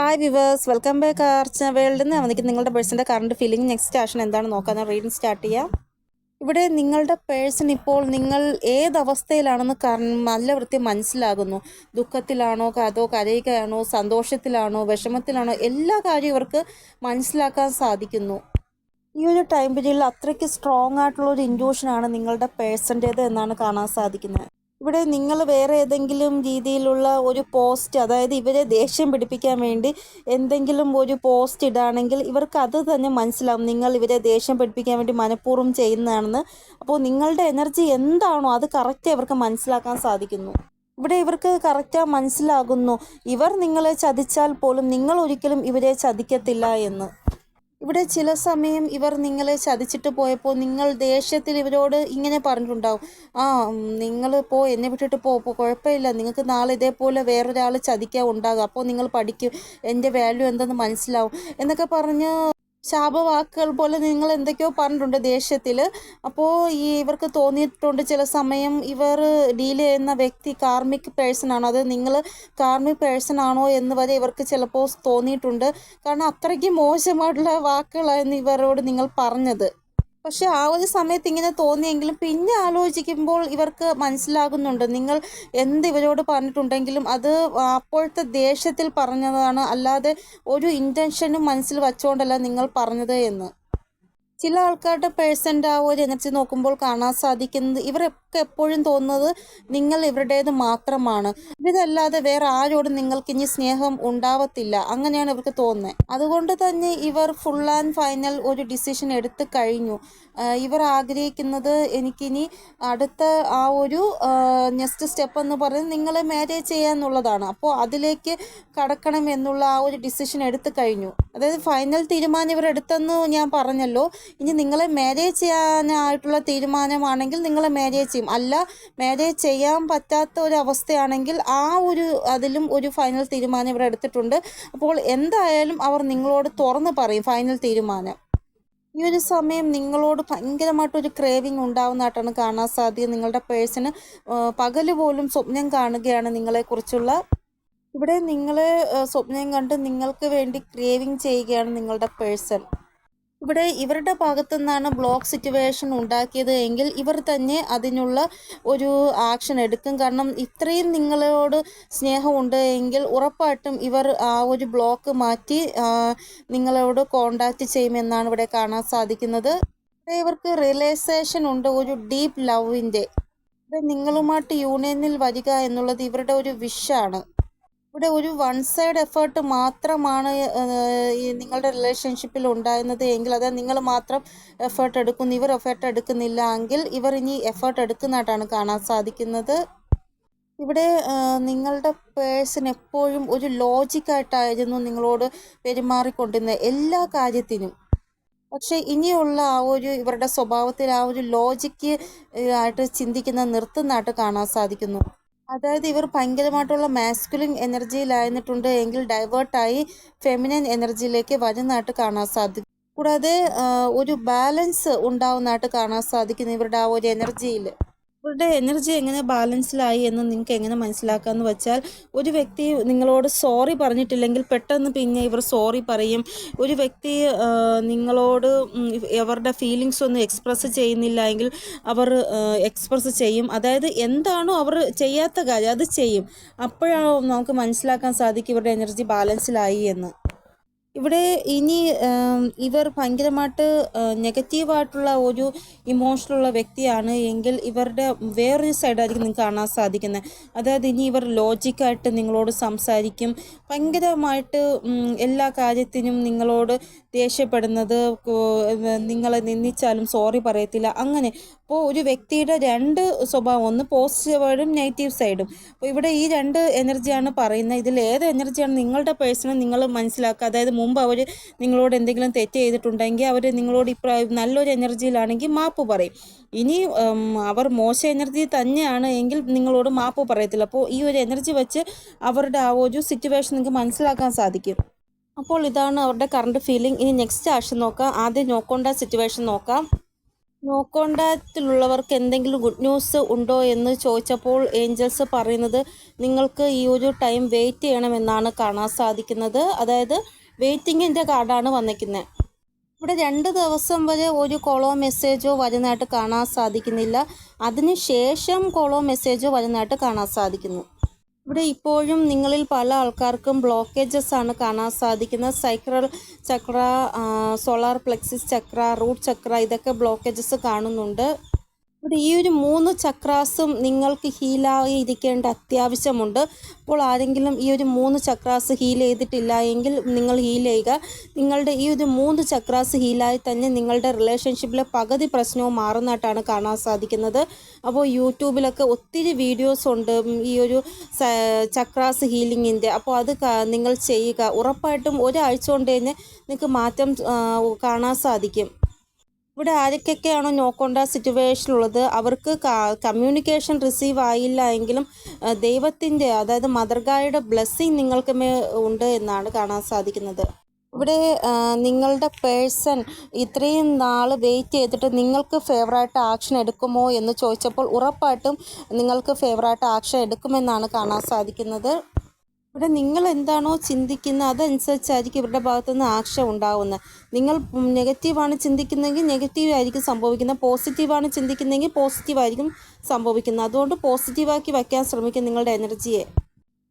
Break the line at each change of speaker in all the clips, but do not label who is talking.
Hi viewers welcome back Archa വേൾഡിൽ നിന്ന് എനിക്ക് നിങ്ങളുടെ പേഴ്സന്റെ കറണ്ട് ഫീലിംഗ് നെക്സ്റ്റ് ആക്ഷൻ എന്താണ് നോക്കാൻ? റീഡിങ് സ്റ്റാർട്ട് ചെയ്യാം. ഇവിടെ നിങ്ങളുടെ പേഴ്സൺ ഇപ്പോൾ നിങ്ങൾ ഏത് അവസ്ഥയിലാണെന്ന് നല്ല വൃത്തി മനസ്സിലാകുന്നു. ദുഃഖത്തിലാണോ അതോ കരയുകയാണോ സന്തോഷത്തിലാണോ വിഷമത്തിലാണോ എല്ലാ കാര്യവും ഇവർക്ക് മനസ്സിലാക്കാൻ സാധിക്കുന്നു. ഈ ഒരു ടൈം പീരീഡിൽ അത്രയ്ക്ക് സ്ട്രോങ് ആയിട്ടുള്ള ഒരു ഇൻഡ്യൂഷനാണ് നിങ്ങളുടെ പേഴ്സന്റേത് എന്നാണ് കാണാൻ സാധിക്കുന്നത്. ഇവിടെ നിങ്ങൾ വേറെ ഏതെങ്കിലും രീതിയിലുള്ള ഒരു പോസ്റ്റ് അതായത് ഇവരെ ദേഷ്യം പിടിപ്പിക്കാൻ വേണ്ടി എന്തെങ്കിലും ഒരു പോസ്റ്റ് ഇടാണെങ്കിൽ ഇവർക്ക് അത് തന്നെ മനസ്സിലാവും. നിങ്ങൾ ഇവരെ ദേഷ്യം പിടിപ്പിക്കാൻ വേണ്ടി മനഃപൂർവം ചെയ്യുന്നതാണെന്ന്. അപ്പോൾ നിങ്ങളുടെ എനർജി എന്താണോ അത് കറക്റ്റ് ഇവർക്ക് മനസ്സിലാക്കാൻ സാധിക്കുന്നു. ഇവിടെ ഇവർക്ക് കറക്റ്റാ മനസ്സിലാകുന്നു. ഇവർ നിങ്ങളെ ചതിച്ചാൽ പോലും നിങ്ങൾ ഒരിക്കലും ഇവരെ ചതിക്കത്തില്ല എന്ന്. ഇവിടെ ചില സമയം ഇവർ നിങ്ങളെ ചതിച്ചിട്ട് പോയപ്പോൾ നിങ്ങൾ ദേഷ്യത്തിൽ ഇവരോട് ഇങ്ങനെ പറഞ്ഞിട്ടുണ്ടാവും. ആ നിങ്ങൾ പോ എന്നെ വിട്ടിട്ട് പോ കുഴപ്പമില്ല. നിങ്ങൾക്ക് നാളെ ഇതേപോലെ വേറൊരാൾ ചതിക്കാൻ ഉണ്ടാകും. അപ്പോൾ നിങ്ങൾ പഠിക്കും. എന്റെ വാല്യൂ എന്തെന്ന് മനസ്സിലാവും. എന്നൊക്കെ പറഞ്ഞ് ശാപവാക്കുകൾ പോലെ നിങ്ങൾ എന്തൊക്കെയോ പറഞ്ഞിട്ടുണ്ട് ദേഷ്യത്തിൽ. അപ്പോൾ ഈ ഇവർക്ക് തോന്നിയിട്ടുണ്ട് ചില സമയം ഇവർ ഡീൽ ചെയ്യുന്ന വ്യക്തി കാർമിക് പേഴ്സൺ ആണോ? അത് നിങ്ങൾ കാർമിക് പേഴ്സൺ ആണോ എന്ന് വരെ ഇവർക്ക് ചിലപ്പോൾ തോന്നിയിട്ടുണ്ട്. കാരണം അത്രയ്ക്ക് മോശമായിട്ടുള്ള വാക്കുകളായിരുന്നു ഇവരോട് നിങ്ങൾ പറഞ്ഞത്. പക്ഷെ ആ ഒരു സമയത്ത് ഇങ്ങനെ തോന്നിയെങ്കിലും പിന്നെ ആലോചിക്കുമ്പോൾ ഇവർക്ക് മനസ്സിലാകുന്നുണ്ട്. നിങ്ങൾ എന്ത് ഇവരോട് പറഞ്ഞിട്ടുണ്ടെങ്കിലും അത് അപ്പോഴത്തെ ദേഷ്യത്തിൽ പറഞ്ഞതാണ്. അല്ലാതെ ഒരു ഇന്റൻഷനും മനസ്സിൽ വച്ചുകൊണ്ടല്ല നിങ്ങൾ പറഞ്ഞത് എന്ന്. ചില ആൾക്കാരുടെ പേഴ്സന്റ് ആ ഒരു എനർജി നോക്കുമ്പോൾ കാണാൻ സാധിക്കുന്നത് ഇവരൊക്കെ എപ്പോഴും തോന്നുന്നത് നിങ്ങൾ ഇവരുടേത് മാത്രമാണ്. ഇതല്ലാതെ വേറെ ആരോടും നിങ്ങൾക്ക് ഇനി സ്നേഹം ഉണ്ടാവത്തില്ല. അങ്ങനെയാണ് ഇവർക്ക് തോന്നുന്നത് അതുകൊണ്ട് തന്നെ ഇവർ ഫുൾ ആൻഡ് ഫൈനൽ ഒരു ഡിസിഷൻ എടുത്തു കഴിഞ്ഞു. ഇവർ ആഗ്രഹിക്കുന്നത് എനിക്കിനി അടുത്ത ആ ഒരു നെക്സ്റ്റ് സ്റ്റെപ്പ് എന്ന് പറയുന്നത് നിങ്ങളെ മാരേജ് ചെയ്യാന്നുള്ളതാണ്. അപ്പോൾ അതിലേക്ക് കടക്കണം എന്നുള്ള ആ ഒരു ഡിസിഷൻ എടുത്തു കഴിഞ്ഞു. അതായത് ഫൈനൽ തീരുമാനം ഇവർ എടുത്തെന്ന് ഞാൻ പറഞ്ഞല്ലോ. ഇനി നിങ്ങളെ മാരേജ് ചെയ്യാനായിട്ടുള്ള തീരുമാനമാണെങ്കിൽ നിങ്ങളെ മാരേജ് ചെയ്യും. അല്ല മാരേജ് ചെയ്യാൻ പറ്റാത്ത ഒരു അവസ്ഥയാണെങ്കിൽ ആ ഒരു അതിലും ഒരു ഫൈനൽ തീരുമാനം ഇവർ എടുത്തിട്ടുണ്ട്. അപ്പോൾ എന്തായാലും അവർ നിങ്ങളോട് തുറന്ന് പറയും ഫൈനൽ തീരുമാനം. ഈ ഒരു സമയം നിങ്ങളോട് ഭയങ്കരമായിട്ടൊരു ക്രേവിങ് ഉണ്ടാവുന്നതായിട്ടാണ് കാണാൻ സാധിക്കുക നിങ്ങളുടെ പേഴ്സണ് പകൽ പോലും സ്വപ്നം കാണുകയാണ് നിങ്ങളെക്കുറിച്ചുള്ള ഇവിടെ നിങ്ങൾ സ്വപ്നം കണ്ട് നിങ്ങൾക്ക് വേണ്ടി ക്രേവിങ് ചെയ്യുകയാണ് നിങ്ങളുടെ പേഴ്സൺ ഇവിടെ ഇവരുടെ ഭാഗത്തു നിന്നാണ് ബ്ലോക്ക് സിറ്റുവേഷൻ ഉണ്ടാക്കിയത് എങ്കിൽ ഇവർ തന്നെ അതിനുള്ള ഒരു ആക്ഷൻ എടുക്കും. കാരണം ഇത്രയും നിങ്ങളോട് സ്നേഹമുണ്ട് എങ്കിൽ ഉറപ്പായിട്ടും ഇവർ ആ ഒരു ബ്ലോക്ക് മാറ്റി നിങ്ങളോട് കോണ്ടാക്റ്റ് ചെയ്യുമെന്നാണ് ഇവിടെ കാണാൻ സാധിക്കുന്നത്. ഇവർക്ക് റിയലൈസേഷൻ ഉണ്ട് ഒരു ഡീപ്പ് ലവിന്റെ നിങ്ങളുമായിട്ട് യൂണിയനിൽ വരിക എന്നുള്ളത് ഇവരുടെ ഒരു വിഷാണ് ഇവിടെ ഒരു വൺ സൈഡ് എഫേർട്ട് മാത്രമാണ് നിങ്ങളുടെ റിലേഷൻഷിപ്പിൽ ഉണ്ടായിരുന്നത് എങ്കിൽ അതായത് നിങ്ങൾ മാത്രം എഫേർട്ട് എടുക്കുന്നു ഇവർ എഫേർട്ട് എടുക്കുന്നില്ല എങ്കിൽ ഇവർ ഇനി എഫേർട്ട് എടുക്കുന്നതായിട്ടാണ് കാണാൻ സാധിക്കുന്നത്. ഇവിടെ നിങ്ങളുടെ പേഴ്സൺ എപ്പോഴും ഒരു ലോജിക്കായിട്ടായിരുന്നു നിങ്ങളോട് പെരുമാറിക്കൊണ്ടിരുന്നത് എല്ലാ കാര്യത്തിനും. പക്ഷെ ഇനിയുള്ള ആ ഒരു ഇവരുടെ സ്വഭാവത്തിൽ ആ ഒരു ലോജിക്ക് ആയിട്ട് ചിന്തിക്കുന്ന നിർത്തുന്നതായിട്ട് കാണാൻ സാധിക്കുന്നു. അതായത് ഇവർ ഭയങ്കരമായിട്ടുള്ള മാസ്കുലിൻ എനർജിയിലായിരുന്നിട്ടുണ്ട് എങ്കിൽ ഡൈവേർട്ടായി ഫെമിനൻ എനർജിയിലേക്ക് വരുന്നതായിട്ട് കാണാൻ സാധിക്കും. കൂടാതെ ഒരു ബാലൻസ് ഉണ്ടാവുന്നതായിട്ട് കാണാൻ സാധിക്കുന്നു ഇവരുടെ ആ ഒരു എനർജിയിൽ ഇവരുടെ എനർജി എങ്ങനെ ബാലൻസിലായി എന്ന് നിങ്ങൾക്ക് എങ്ങനെ മനസ്സിലാക്കാമെന്ന് വെച്ചാൽ ഒരു വ്യക്തി നിങ്ങളോട് സോറി പറഞ്ഞിട്ടില്ലെങ്കിൽ പെട്ടെന്ന് പിന്നെ ഇവർ സോറി പറയും. ഒരു വ്യക്തി നിങ്ങളോട് അവരുടെ ഫീലിങ്സ് ഒന്നും എക്സ്പ്രസ് ചെയ്യുന്നില്ല എങ്കിൽ അവർ എക്സ്പ്രസ് ചെയ്യും. അതായത് എന്താണോ അവർ ചെയ്യാത്ത കാര്യം അത് ചെയ്യും. അപ്പോഴാണ് നമുക്ക് മനസ്സിലാക്കാൻ സാധിക്കും ഇവരുടെ എനർജി ബാലൻസിലായി എന്ന്. ഇവിടെ ഇനി ഇവർ ഭയങ്കരമായിട്ട് നെഗറ്റീവായിട്ടുള്ള ഒരു ഇമോഷനുള്ള വ്യക്തിയാണ്. എങ്കിൽ ഇവരുടെ വേറൊരു സൈഡായിരിക്കും നിങ്ങൾക്ക് കാണാൻ സാധിക്കുന്നത്. അതായത് ഇനി ഇവർ ലോജിക്കായിട്ട് നിങ്ങളോട് സംസാരിക്കും. ഭയങ്കരമായിട്ട് എല്ലാ കാര്യത്തിനും നിങ്ങളോട് ദേഷ്യപ്പെടുന്നത് നിങ്ങളെ നിന്ദിച്ചാലും സോറി പറയത്തില്ല. അങ്ങനെ അപ്പോൾ ഒരു വ്യക്തിയുടെ രണ്ട് സ്വഭാവം ഒന്ന് പോസിറ്റീവ് സൈഡും നെഗറ്റീവ് സൈഡും അപ്പോൾ ഇവിടെ ഈ രണ്ട് എനർജിയാണ് പറയുന്നത്. ഇതിൽ ഏത് എനർജിയാണ് നിങ്ങളുടെ പേഴ്സണൽ നിങ്ങൾ മനസ്സിലാക്കുക? അതായത് മുമ്പ് അവർ നിങ്ങളോട് എന്തെങ്കിലും തെറ്റ് ചെയ്തിട്ടുണ്ടെങ്കിൽ അവർ നിങ്ങളോട് ഇപ്രായം നല്ലൊരു എനർജിയിലാണെങ്കിൽ മാപ്പ് പറയും. ഇനി അവർ മോശം എനർജി തന്നെയാണ് എങ്കിൽ നിങ്ങളോട് മാപ്പ് പറയത്തില്ല. അപ്പോൾ ഈ ഒരു എനർജി വെച്ച് അവരുടെ ആ ഒരു സിറ്റുവേഷൻ നിങ്ങൾക്ക് മനസ്സിലാക്കാൻ സാധിക്കും. അപ്പോൾ ഇതാണ് അവരുടെ കറണ്ട് ഫീലിംഗ് ഇനി നെക്സ്റ്റ് ആക്ഷൻ നോക്കാം. ആദ്യം നോക്കേണ്ട സിറ്റുവേഷൻ നോക്കാം. നോ കോണ്ടാക്റ്റിലുള്ളവർക്ക് എന്തെങ്കിലും ഗുഡ് ന്യൂസ് ഉണ്ടോ എന്ന് ചോദിച്ചപ്പോൾ ഏഞ്ചൽസ് പറയുന്നത് നിങ്ങൾക്ക് ഈ ഒരു ടൈം വെയിറ്റ് ചെയ്യണമെന്നാണ് കാണാൻ സാധിക്കുന്നത്. അതായത് വെയിറ്റിങ്ങിന്റെ കാർഡാണ് വന്നിരിക്കുന്നത് ഇവിടെ രണ്ട് ദിവസം വരെ ഒരു കോളോ മെസ്സേജോ വരുന്നതായിട്ട് കാണാൻ സാധിക്കുന്നില്ല. അതിനുശേഷം കോളോ മെസ്സേജോ വരുന്നതായിട്ട് കാണാൻ സാധിക്കുന്നു. ഇവിടെ ഇപ്പോഴും നിങ്ങളിൽ പല ആൾക്കാർക്കും ബ്ലോക്കേജസ് ആണ് കാണാൻ സാധിക്കുന്നത്. സൈക്രൽ ചക്ര സോളാർ പ്ലെക്സിസ് ചക്ര റൂട്ട് ചക്ര ഇതൊക്കെ ബ്ലോക്കേജസ് കാണുന്നുണ്ട്. ഇവിടെ ഈ ഒരു മൂന്ന് ചക്രാസും നിങ്ങൾക്ക് ഹീലായി ഇരിക്കേണ്ട അത്യാവശ്യമുണ്ട്. അപ്പോൾ ആരെങ്കിലും ഈ ഒരു മൂന്ന് ചക്രാസ് ഹീൽ ചെയ്തിട്ടില്ല എങ്കിൽ നിങ്ങൾ ഹീൽ ചെയ്യുക. നിങ്ങളുടെ ഈ ഒരു മൂന്ന് ചക്രാസ് ഹീലായി തന്നെ നിങ്ങളുടെ റിലേഷൻഷിപ്പിലെ പകുതി പ്രശ്നവും മാറുന്നതായിട്ടാണ് കാണാൻ സാധിക്കുന്നത്. അപ്പോൾ യൂട്യൂബിലൊക്കെ ഒത്തിരി വീഡിയോസ് ഉണ്ട് ഈ ഒരു ചക്രാസ് ഹീലിങ്ങിന്റെ അപ്പോൾ അത് നിങ്ങൾ ചെയ്യുക. ഉറപ്പായിട്ടും ഒരാഴ്ച കൊണ്ട് തന്നെ നിങ്ങൾക്ക് മാറ്റം കാണാൻ സാധിക്കും. ഇവിടെ ആരൊക്കെയൊക്കെയാണോ നോക്കേണ്ട സിറ്റുവേഷൻ ഉള്ളത്? അവർക്ക് കമ്മ്യൂണിക്കേഷൻ റിസീവ് ആയില്ല എങ്കിലും ദൈവത്തിന്റെ അതായത് മദർഗായുടെ ബ്ലെസ്സിങ് നിങ്ങൾക്ക് ഉണ്ട് എന്നാണ് കാണാൻ സാധിക്കുന്നത്. ഇവിടെ നിങ്ങളുടെ പേഴ്സൺ ഇത്രയും നാൾ വെയിറ്റ് ചെയ്തിട്ട് നിങ്ങൾക്ക് ഫേവറായിട്ട് ആക്ഷൻ എടുക്കുമോ എന്ന് ചോദിച്ചപ്പോൾ ഉറപ്പായിട്ടും നിങ്ങൾക്ക് ഫേവറായിട്ട് ആക്ഷൻ എടുക്കുമെന്നാണ് കാണാൻ സാധിക്കുന്നത്. ഇവിടെ നിങ്ങൾ എന്താണോ ചിന്തിക്കുന്നത് അതനുസരിച്ചായിരിക്കും ഇവരുടെ ഭാഗത്തു നിന്ന് ആക്ഷൻ ഉണ്ടാവുന്നത്. നിങ്ങൾ നെഗറ്റീവാണ് ചിന്തിക്കുന്നതെങ്കിൽ നെഗറ്റീവ് ആയിരിക്കും സംഭവിക്കുന്നത്. പോസിറ്റീവാണ് ചിന്തിക്കുന്നതെങ്കിൽ പോസിറ്റീവ് ആയിരിക്കും സംഭവിക്കുന്നത്. അതുകൊണ്ട് പോസിറ്റീവാക്കി വയ്ക്കാൻ ശ്രമിക്കും നിങ്ങളുടെ എനർജിയെ.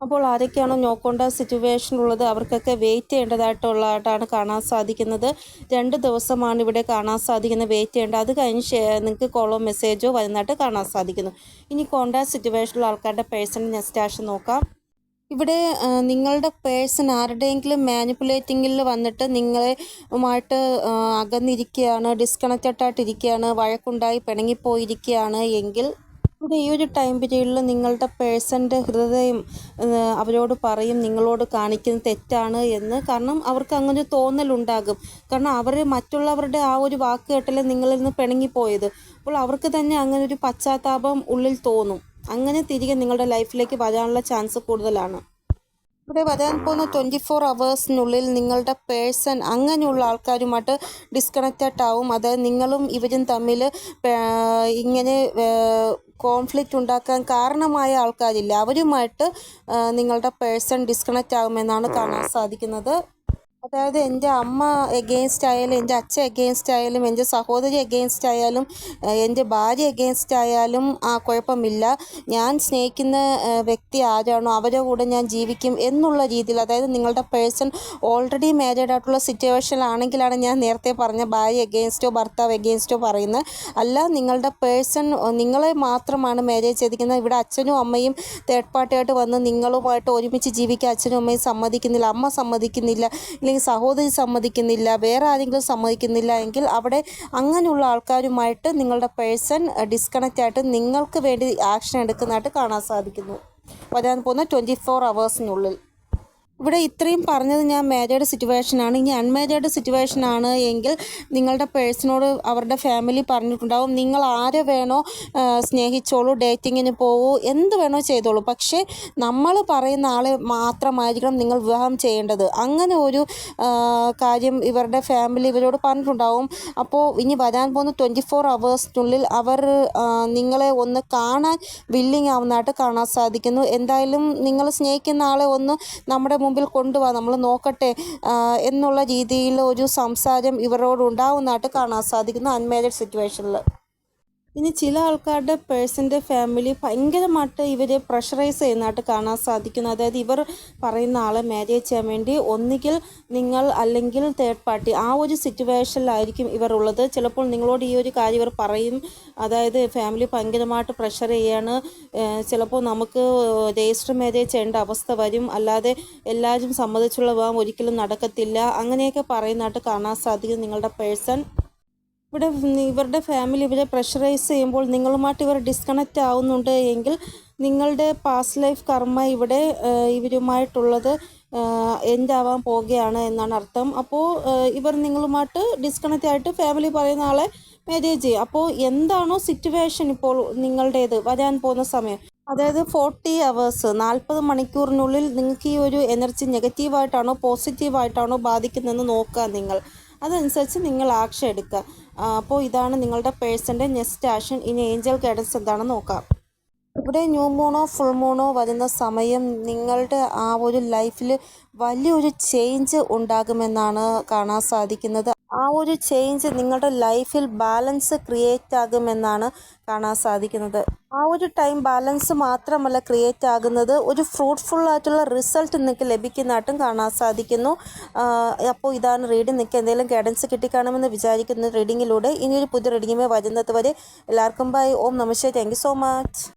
അപ്പോൾ ആരൊക്കെയാണോ നോക്കേണ്ട സിറ്റുവേഷൻ ഉള്ളത് അവർക്കൊക്കെ വെയിറ്റ് ചെയ്യേണ്ടതായിട്ടുള്ളതായിട്ടാണ് കാണാൻ സാധിക്കുന്നത്. രണ്ട് ദിവസമാണ് ഇവിടെ കാണാൻ സാധിക്കുന്നത് വെയിറ്റ് ചെയ്യേണ്ടത്. അത് കഴിഞ്ഞ് നിങ്ങൾക്ക് കോളോ മെസ്സേജോ വരുന്നതായിട്ട് കാണാൻ സാധിക്കുന്നു. ഇനി കോണ്ടാക്ട് സിറ്റുവേഷനിലുള്ള ആൾക്കാരുടെ പേഴ്സണൽ നെസ്റ്റാഷൻ നോക്കാം. ഇവിടെ നിങ്ങളുടെ പേഴ്സൺ ആരുടെയെങ്കിലും മാനിപ്പുലേറ്റിങ്ങിൽ വന്നിട്ട് നിങ്ങളുമായിട്ട് അകന്നിരിക്കുകയാണ് ഡിസ്കണക്റ്റഡ് ആയിട്ട് ഇരിക്കുകയാണ് വഴക്കുണ്ടായി പിണങ്ങിപ്പോയിരിക്കുകയാണ് എങ്കിൽ ഇവിടെ ഈ ഒരു ടൈം പീരീഡിൽ നിങ്ങളുടെ പേഴ്സന്റെ ഹൃദയം അവരോട് പറയും നിങ്ങളോട് കാണിക്കുന്നത് തെറ്റാണ് എന്ന്. കാരണം അവർക്ക് അങ്ങനെ തോന്നലുണ്ടാകും കാരണം അവർ മറ്റുള്ളവരുടെ ആ ഒരു വാക്ക് കേട്ടല്ലേ നിങ്ങളിൽ നിന്ന് പിണങ്ങിപ്പോയത്. അപ്പോൾ അവർക്ക് തന്നെ അങ്ങനെ ഒരു പശ്ചാത്താപം ഉള്ളിൽ തോന്നും. അങ്ങനെ തിരികെ നിങ്ങളുടെ ലൈഫിലേക്ക് വരാനുള്ള ചാൻസ് കൂടുതലാണ്. ഇവിടെ വരാൻ പോകുന്ന ട്വന്റി ഫോർ അവേഴ്സിനുള്ളിൽ നിങ്ങളുടെ പേഴ്സൺ അങ്ങനെയുള്ള ആൾക്കാരുമായിട്ട് ഡിസ്കണക്റ്റഡ് ആവും. അതായത് നിങ്ങളും ഇവരും തമ്മിൽ ഇങ്ങനെ കോൺഫ്ലിക്റ്റ് ഉണ്ടാക്കാൻ കാരണമായ ആൾക്കാരില്ല. അവരുമായിട്ട് നിങ്ങളുടെ പേഴ്സൺ ഡിസ്കണക്റ്റ് ആകുമെന്നാണ് കാണാൻ സാധിക്കുന്നത്. അതായത് എന്റെ അമ്മ എഗെയിൻസ്റ്റ് ആയാലും എന്റെ അച്ഛൻ എഗെയിൻസ്റ്റ് ആയാലും എന്റെ സഹോദരി എഗെയിൻസ്റ്റ് ആയാലും എന്റെ ഭാര്യ എഗെയിൻസ്റ്റ് ആയാലും ആ കുഴപ്പമില്ല. ഞാൻ സ്നേഹിക്കുന്ന വ്യക്തി ആരാണോ അവരുടെ കൂടെ ഞാൻ ജീവിക്കും എന്നുള്ള രീതിയിൽ അതായത് നിങ്ങളുടെ പേഴ്സൺ ഓൾറെഡി മാരീഡ് ആയിട്ടുള്ള സിറ്റുവേഷനിലാണെങ്കിലാണ് ഞാൻ നേരത്തെ പറഞ്ഞ ഭാര്യ എഗെയിൻസ്റ്റോ ഭർത്താവ് എഗെയിൻസ്റ്റോ പറയുന്നത്. അല്ല നിങ്ങളുടെ പേഴ്സൺ നിങ്ങളെ മാത്രമാണ് മാരേജ് ചെയ്തിരിക്കുന്നത്. ഇവിടെ അച്ഛനും അമ്മയും തേർഡ് പാർട്ടിയായിട്ട് വന്ന് നിങ്ങളുമായിട്ട് ഒരുമിച്ച് ജീവിക്കാൻ അച്ഛനും അമ്മയും സമ്മതിക്കുന്നില്ല അമ്മ സമ്മതിക്കുന്നില്ല. സഹോദരി സമ്മതിക്കുന്നില്ല വേറെ ആരെങ്കിലും സമ്മതിക്കുന്നില്ല എങ്കിൽ അവിടെ അങ്ങനെയുള്ള ആൾക്കാരുമായിട്ട് നിങ്ങളുടെ പേഴ്സൺ ഡിസ്കണക്റ്റ് ആയിട്ട് നിങ്ങൾക്ക് വേണ്ടി ആക്ഷൻ എടുക്കുന്നതായിട്ട് കാണാൻ സാധിക്കുന്നു. വരാൻ പോകുന്ന ട്വന്റി ഫോർ അവേഴ്സിനുള്ളിൽ ഇവിടെ ഇത്രയും പറഞ്ഞത് ഞാൻ മാരീഡ് സിറ്റുവേഷനാണ് ഇനി അൺമാരീഡ് സിറ്റുവേഷനാണ് എങ്കിൽ നിങ്ങളുടെ പേഴ്സണോട് അവരുടെ ഫാമിലി പറഞ്ഞിട്ടുണ്ടാവും. നിങ്ങൾ ആരെ വേണോ സ്നേഹിച്ചോളൂ ഡേറ്റിങ്ങിന് പോകൂ എന്ത് വേണോ ചെയ്തോളൂ. പക്ഷേ നമ്മൾ പറയുന്ന ആളെ മാത്രമായിരിക്കണം നിങ്ങൾ വിവാഹം ചെയ്യേണ്ടത്. അങ്ങനെ ഒരു കാര്യം ഇവരുടെ ഫാമിലി ഇവരോട് പറഞ്ഞിട്ടുണ്ടാവും. അപ്പോൾ ഇനി വരാൻ പോകുന്ന ട്വന്റി ഫോർ അവേഴ്സിനുള്ളിൽ അവർ നിങ്ങളെ ഒന്ന് കാണാൻ വില്ലിങ് ആവുന്നതായിട്ട് കാണാൻ സാധിക്കുന്നു. എന്തായാലും നിങ്ങൾ സ്നേഹിക്കുന്ന ആളെ ഒന്ന് നമ്മുടെ മുമ്പിൽ കൊണ്ടുപോകാം നമ്മൾ നോക്കട്ടെ എന്നുള്ള രീതിയിൽ ഒരു സംസാരം ഇവരോട് ഉണ്ടാവുന്നതായിട്ട് കാണാൻ സാധിക്കുന്നു അൺമാരിഡ് സിറ്റുവേഷനിൽ ഇനി ചില ആൾക്കാരുടെ പേഴ്സന്റെ ഫാമിലി ഭയങ്കരമായിട്ട് ഇവരെ പ്രഷറൈസ് ചെയ്യുന്നതായിട്ട് കാണാൻ സാധിക്കുന്നു. അതായത് ഇവർ പറയുന്ന ആളെ മാരേജ് ചെയ്യാൻ വേണ്ടി ഒന്നുകിൽ നിങ്ങൾ അല്ലെങ്കിൽ തേർഡ് പാർട്ടി ആ ഒരു സിറ്റുവേഷനിലായിരിക്കും ഇവർ ഉള്ളത്. ചിലപ്പോൾ നിങ്ങളോട് ഈ ഒരു കാര്യം ഇവർ പറയും. അതായത് ഫാമിലി ഭയങ്കരമായിട്ട് പ്രഷർ ചെയ്യാണ്. ചിലപ്പോൾ നമുക്ക് രജിസ്റ്റർ മാരേജ് ചെയ്യേണ്ട അവസ്ഥ വരും. അല്ലാതെ എല്ലാവരും സമ്മതിച്ചുള്ള വിവാഹം ഒരിക്കലും നടക്കത്തില്ല. അങ്ങനെയൊക്കെ പറയുന്നതായിട്ട് കാണാൻ സാധിക്കും നിങ്ങളുടെ പേഴ്സൺ ഇവിടെ ഇവരുടെ ഫാമിലി ഇവരെ പ്രഷറൈസ് ചെയ്യുമ്പോൾ നിങ്ങളുമായിട്ട് ഇവർ ഡിസ്കണക്റ്റ് ആവുന്നുണ്ട് എങ്കിൽ നിങ്ങളുടെ പാസ്റ്റ് ലൈഫ് കർമ്മ ഇവിടെ ഇവരുമായിട്ടുള്ളത് എൻഡ് ആവാൻ പോവുകയാണ് എന്നാണ് അർത്ഥം. അപ്പോൾ ഇവർ നിങ്ങളുമായിട്ട് ഡിസ്കണക്റ്റ് ആയിട്ട് ഫാമിലി പറയുന്ന ആളെ മാരേജ് ചെയ്യും അപ്പോൾ എന്താണോ സിറ്റുവേഷൻ ഇപ്പോൾ നിങ്ങളുടേത്? വരാൻ പോകുന്ന സമയം. അതായത് ഫോർട്ടി അവേഴ്സ് നാൽപ്പത് മണിക്കൂറിനുള്ളിൽ നിങ്ങൾക്ക് ഈ ഒരു എനർജി നെഗറ്റീവായിട്ടാണോ പോസിറ്റീവായിട്ടാണോ ബാധിക്കുന്നതെന്ന് നോക്കുക നിങ്ങൾ. അതനുസരിച്ച് നിങ്ങൾ ആക്ഷൻ എടുക്കുക. അപ്പോൾ ഇതാണ് നിങ്ങളുടെ പേഴ്സന്റെ നെക്സ്റ്റ് ആക്ഷൻ. ഇനി ഏഞ്ചൽ ഗൈഡൻസ് എന്താണെന്ന് നോക്കാം. ഇവിടെ ന്യൂ മൂണോ ഫുൾ മൂണോ വരുന്ന സമയം നിങ്ങളുടെ ആ ഒരു ലൈഫിൽ വലിയൊരു ചേഞ്ച് ഉണ്ടാകുമെന്നാണ് കാണാൻ സാധിക്കുന്നത്. ആ ഒരു ചേഞ്ച് നിങ്ങളുടെ ലൈഫിൽ ബാലൻസ് ക്രിയേറ്റ് ആകുമെന്നാണ് കാണാൻ സാധിക്കുന്നത്. ആ ഒരു ടൈം ബാലൻസ് മാത്രമല്ല ക്രിയേറ്റ് ആകുന്നത് ഒരു ഫ്രൂട്ട്ഫുൾ ആയിട്ടുള്ള റിസൾട്ട് നിങ്ങൾക്ക് ലഭിക്കുന്നതായിട്ടും കാണാൻ സാധിക്കുന്നു. അപ്പോൾ ഇതാണ് റീഡിംഗ് നിങ്ങൾക്ക് എന്തെങ്കിലും ഗൈഡൻസ് കിട്ടിക്കാണുമെന്ന് വിചാരിക്കുന്ന റീഡിങ്ങിലൂടെ ഇനിയൊരു പുതിയ റീഡിങ്ങുമേ വരുന്നത് വരെ. എല്ലാവർക്കും ബൈ ഓം നമസ്തേ താങ്ക് സോ മച്ച്